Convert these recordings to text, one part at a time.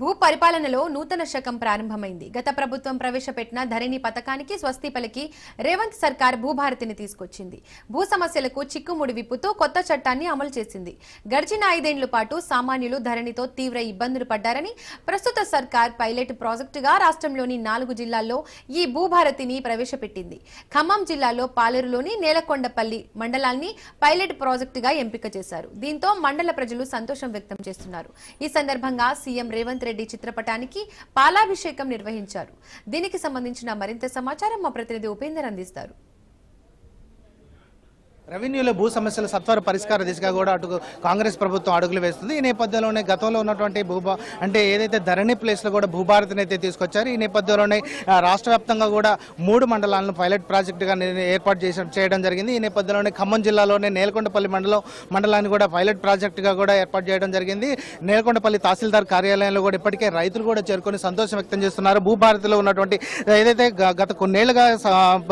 భూ పరిపాలనలో నూతన శకం ప్రారంభమైంది. గత ప్రభుత్వం ప్రవేశపెట్టిన ధరణి పథకానికి స్వస్తి పలికి రేవంత్ సర్కార్ భూభారతిని తీసుకొచ్చింది. భూ సమస్యలకు చిక్కుముడి విప్పుతూ కొత్త చట్టాన్ని అమలు చేసింది. గడిచిన ఐదేండ్ల పాటు సామాన్యులు ధరణితో తీవ్ర ఇబ్బందులు పడ్డారని ప్రస్తుత సర్కార్ పైలట్ ప్రాజెక్టుగా రాష్ట్రంలోని నాలుగు జిల్లాల్లో ఈ భూభారతిని ప్రవేశపెట్టింది. ఖమ్మం జిల్లాలో పాలేరులోని నేలకొండపల్లి మండలాన్ని పైలట్ ప్రాజెక్టుగా ఎంపిక చేశారు. దీంతో మండల ప్రజలు సంతోషం వ్యక్తం చేస్తున్నారు. ఈ సందర్భంగా సీఎం రేవంత్ రెడ్డి చిత్రపటానికి పాలాభిషేకం నిర్వహించారు. దీనికి సంబంధించిన మరింత సమాచారం మా ప్రతినిధి ఉపేందర్ అందిస్తారు. రెవెన్యూలో భూ సమస్యల సత్వర పరిష్కార దిశగా కూడా అటు కాంగ్రెస్ ప్రభుత్వం అడుగులు వేస్తుంది. ఈ నేపథ్యంలోనే గతంలో ఉన్నటువంటి భూభా అంటే ఏదైతే ధరణి ప్లేస్లో కూడా భూభారతిని అయితే తీసుకొచ్చారు ఈ నేపథ్యంలోనే రాష్ట్ర వ్యాప్తంగా కూడా మూడు మండలాలను పైలట్ ప్రాజెక్టుగా ఏర్పాటు చేసి చేయడం జరిగింది. ఈ నేపథ్యంలోనే ఖమ్మం జిల్లాలోనే నేలకొండపల్లి మండలం మండలాన్ని కూడా పైలట్ ప్రాజెక్టుగా కూడా ఏర్పాటు చేయడం జరిగింది. నేలకొండపల్లి తహసీల్దార్ కార్యాలయంలో కూడా ఇప్పటికే రైతులు కూడా చేరుకొని సంతోషం వ్యక్తం చేస్తున్నారు. భూభారతిలో ఉన్నటువంటి ఏదైతే గ- గత కొన్నేళ్ళుగా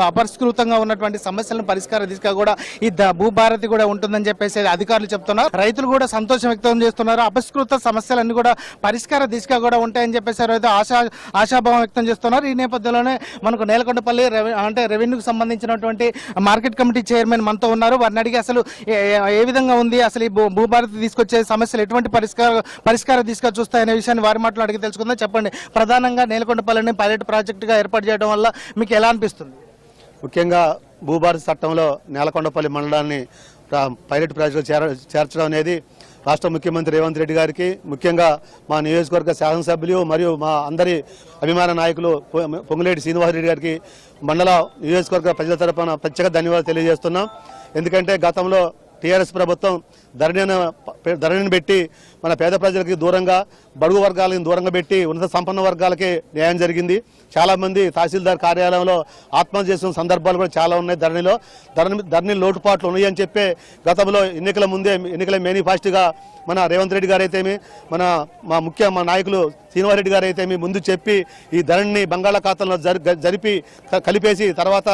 అపరిష్కృతంగా ఉన్నటువంటి సమస్యలను పరిష్కార దిశగా కూడా ఈ భూభారతి కూడా ఉంటుందని చెప్పేసి అధికారులు చెప్తున్నారు. రైతులు కూడా సంతోషం వ్యక్తం చేస్తున్నారు. అపస్కృత సమస్యలన్నీ కూడా పరిష్కార దిశగా కూడా ఉంటాయని చెప్పేసి అయితే ఆశా ఆశాభావం వ్యక్తం చేస్తున్నారు. ఈ నేపథ్యంలోనే మనకు నేలకొండపల్లి అంటే రెవెన్యూకి సంబంధించినటువంటి మార్కెట్ కమిటీ చైర్మన్ మనతో ఉన్నారు. వారిని అడిగి అసలు ఏ- ఏ- విధంగా ఉంది? అసలు ఈ భూ- భూభారతి తీసుకొచ్చే సమస్యలు ఎటువంటి పరిష్కార పరిష్కార దిశగా చూస్తాయనే విషయాన్ని వారి మాటలు అడిగి తెలుసుకుందాం. చెప్పండి. ప్రధానంగా నేలకొండపల్లిని పైలట్ ప్రాజెక్టుగా ఏర్పాటు చేయడం వల్ల మీకు ఎలా అనిపిస్తుంది? ముఖ్యంగా భూభారత చట్టంలో నేలకొండపల్లి మండలాన్ని పైలట్ ప్రాజెక్టు చేర చేర్చడం అనేది రాష్ట్ర ముఖ్యమంత్రి రేవంత్ రెడ్డి గారికి ముఖ్యంగా మా నియోజకవర్గ శాసనసభ్యులు మరియు మా అందరి అభిమాన నాయకులు పొంగులేటి శ్రీనివాసరెడ్డి గారికి మండల నియోజకవర్గ ప్రజల తరఫున ప్రత్యేక ధన్యవాదాలు తెలియజేస్తున్నాం. ఎందుకంటే గతంలో టీఆర్ఎస్ ప్రభుత్వం ధరణిని ధరణిని పెట్టి మన పేద ప్రజలకి దూరంగా బడుగు వర్గాలను దూరంగా పెట్టి ఉన్నత సంపన్న వర్గాలకి న్యాయం జరిగింది. చాలామంది తహసీల్దార్ కార్యాలయంలో ఆత్మహత్య చేసిన సందర్భాలు కూడా చాలా ఉన్నాయి ధరణిలో. ధరణి ధరణి లోటుపాట్లు ఉన్నాయి అని చెప్పే గతంలో ఎన్నికల ముందే ఎన్నికల మేనిఫెస్టోగా మన రేవంత్ రెడ్డి గారు అయితేమి మన మా ముఖ్య మా నాయకులు శ్రీనివారెడ్డి గారు అయితే మీ ముందు చెప్పి ఈ ధరణిని బంగాళాఖాతంలో జరిపి కలిపేసి తర్వాత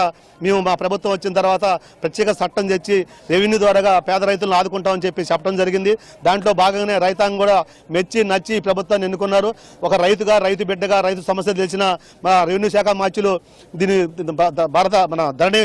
మేము మా ప్రభుత్వం వచ్చిన తర్వాత ప్రత్యేక చట్టం తెచ్చి రెవెన్యూ ద్వారా పేద రైతులను ఆదుకుంటామని చెప్పి చెప్పడం జరిగింది. దాంట్లో భాగంగానే రైతాంగం కూడా మెచ్చి నచ్చి ప్రభుత్వాన్ని ఎన్నుకున్నారు. ఒక రైతుగా రైతు బిడ్డగా రైతు సమస్య తెలిసిన మా రెవెన్యూ శాఖ మార్చులు దీని భారత మన ధరణి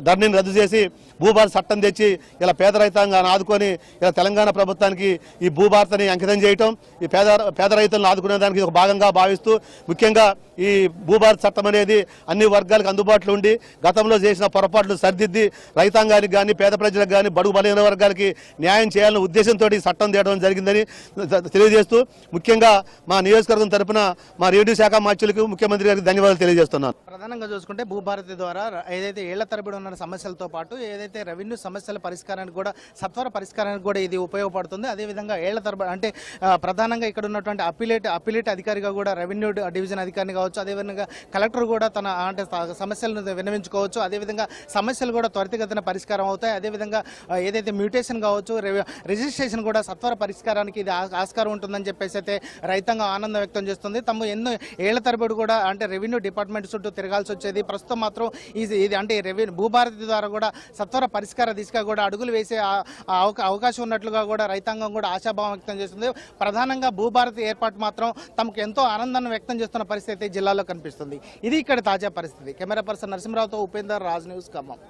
ధర్నీని రద్దు చేసి భూభారత చట్టం తెచ్చి ఇలా పేద రైతాంగాన్ని ఆదుకొని ఇలా తెలంగాణ ప్రభుత్వానికి ఈ భూభారతని అంకితం చేయటం ఈ పేద పేద రైతులను ఆదుకునే దానికి ఒక భాగంగా భావిస్తూ ముఖ్యంగా ఈ భూభారత చట్టం అనేది అన్ని వర్గాలకు అందుబాటులో ఉండి గతంలో చేసిన పొరపాట్లు సరిదిద్ది రైతాంగానికి కానీ పేద ప్రజలకు కానీ బడుగు బలహీన వర్గాలకి న్యాయం చేయాలనే ఉద్దేశంతో ఈ చట్టం తీయడం జరిగిందని తెలియజేస్తూ ముఖ్యంగా మా నియోజకవర్గం తరపున మా రెవెన్యూ శాఖ మార్చులకు ముఖ్యమంత్రి గారికి ధన్యవాదాలు తెలియజేస్తున్నాను. ప్రధానంగా చూసుకుంటే భూభారతి ద్వారా ఏదైతే ఏళ్ళ తరబడి ఉన్న సమస్యలతో పాటు ఏదైతే రెవెన్యూ సమస్యల పరిష్కారానికి కూడా సత్వర పరిష్కారానికి కూడా ఇది ఉపయోగపడుతుంది. అదేవిధంగా ఏళ్ళ తరబడి అంటే ప్రధానంగా ఇక్కడ ఉన్నటువంటి అపిలేట్ అపిలేట్ అధికారిగా కూడా రెవెన్యూ డివిజన్ అధికారిని కావచ్చు అదేవిధంగా కలెక్టర్ కూడా తన అంటే సమస్యలను విన్నవించుకోవచ్చు. అదేవిధంగా సమస్యలు కూడా త్వరితగతిన పరిష్కారం అవుతాయి. అదేవిధంగా ఏదైతే మ్యూటేషన్ కావచ్చు రిజిస్ట్రేషన్ కూడా సత్వర పరిష్కారానికి ఇది ఆస్కారం ఉంటుందని చెప్పేసి అయితే రైతాంగం ఆనందం వ్యక్తం చేస్తుంది. తమ ఎన్నో ఏళ్ళ తరబడి కూడా అంటే రెవెన్యూ డిపార్ట్మెంట్ చుట్టూ తిరగాల్సి వచ్చేది. ప్రస్తుతం మాత్రం ఇది ఇది అంటే రెవెన్యూ భూభారతి ద్వారా కూడా సత్వర పరిష్కార దిశగా కూడా అడుగులు వేసే అవకాశం ఉన్నట్లుగా కూడా రైతాంగం కూడా ఆశాభావం వ్యక్తం చేస్తుంది. ప్రధానంగా భూభారతి ఏర్పాటు మాత్రం తమకు ఎంతో ఆనందాన్ని వ్యక్తం చేస్తున్న పరిస్థితి జిల్లాలో కనిపిస్తుంది. ఇది ఇక్కడ తాజా పరిస్థితి. కెమెరా పర్సన్ నరసింహరావుతో ఉపేందర్ రాజ్ న్యూస్ ఖమ్మం.